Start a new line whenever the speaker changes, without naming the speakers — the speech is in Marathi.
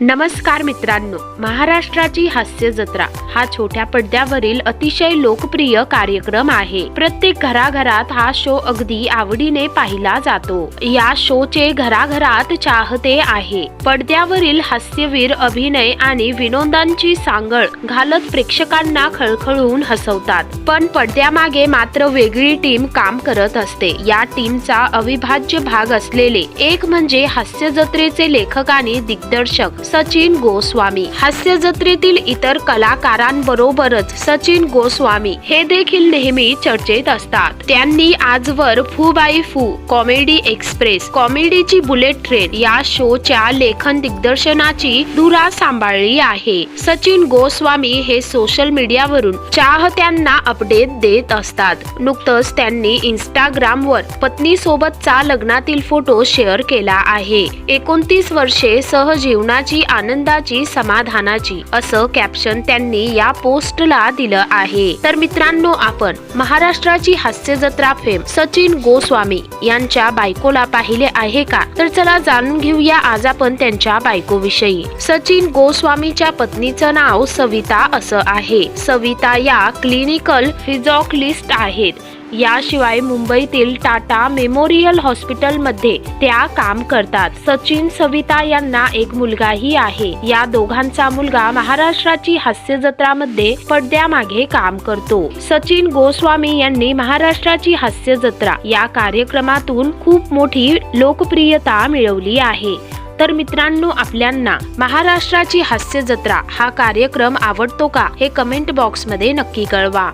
नमस्कार मित्रांनो महाराष्ट्राची हास्य जत्रा हा छोट्या पडद्यावरील अतिशय लोकप्रिय कार्यक्रम आहे. प्रत्येक घराघरात हा शो अगदी आवडीने पाहिला जातो. या शोचे घराघरात चाहते आहे. पडद्यावरील हास्यवीर अभिनय आणि विनोदांची सांगळ घालत प्रेक्षकांना खळखळून हसवतात. पण पडद्यामागे मात्र वेगळी टीम काम करत असते. या टीमचा अविभाज्य भाग असलेले एक म्हणजे हास्य जत्रेचे लेखक आणि दिग्दर्शक सचिन गोस्वामी. हास्य जत्रेतील इतर कलाकारांबरोबरच सचिन गोस्वामी हे देखील नेहमी चर्चेत असतात. त्यांनी आजवर फू बाई फू कॉमेडी एक्सप्रेस कॉमेडीची बुलेट ट्रेन या शोच्या लेखन दिग्दर्शनाची धुरा सांभाळली आहे. सचिन गोस्वामी हे सोशल मीडियावरून चाहत्यांना अपडेट देत असतात. नुकतंच त्यांनी इंस्टाग्राम वर पत्नी सोबतचा लग्नातील फोटो शेअर केला आहे. एकोणतीस वर्षे सहजीवनाची आनंदाची समाधानाची असं कॅप्शन त्यांनी या पोस्टला दिलं आहे. तर मित्रांनो आपण महाराष्ट्राची हास्य जत्रा फेम सचिन गोस्वामी यांच्या बायकोला पाहिले आहे का? तर चला जाणून घेऊया आज आपण त्यांच्या बायकोविषयी. सचिन गोस्वामीच्या पत्नीचं नाव सविता असं आहे. सविता या क्लिनिकल फिजॉकलिस्ट आहेत. याशिवाय मुंबईतील टाटा मेमोरियल हॉस्पिटलमध्ये त्या काम करतात. सचिन सविता यांना एक मुलगाही आहे. या दोघांचा मुलगा महाराष्ट्राची हास्य जत्रामध्ये पडद्यामागे काम करतो. सचिन गोस्वामी यांनी महाराष्ट्राची हास्य जत्रा या कार्यक्रमातून खूप मोठी लोकप्रियता मिळवली आहे. तर मित्रांनो आपल्यांना महाराष्ट्राची हास्य जत्रा हा कार्यक्रम आवडतो का हे कमेंट बॉक्समध्ये नक्की कळवा.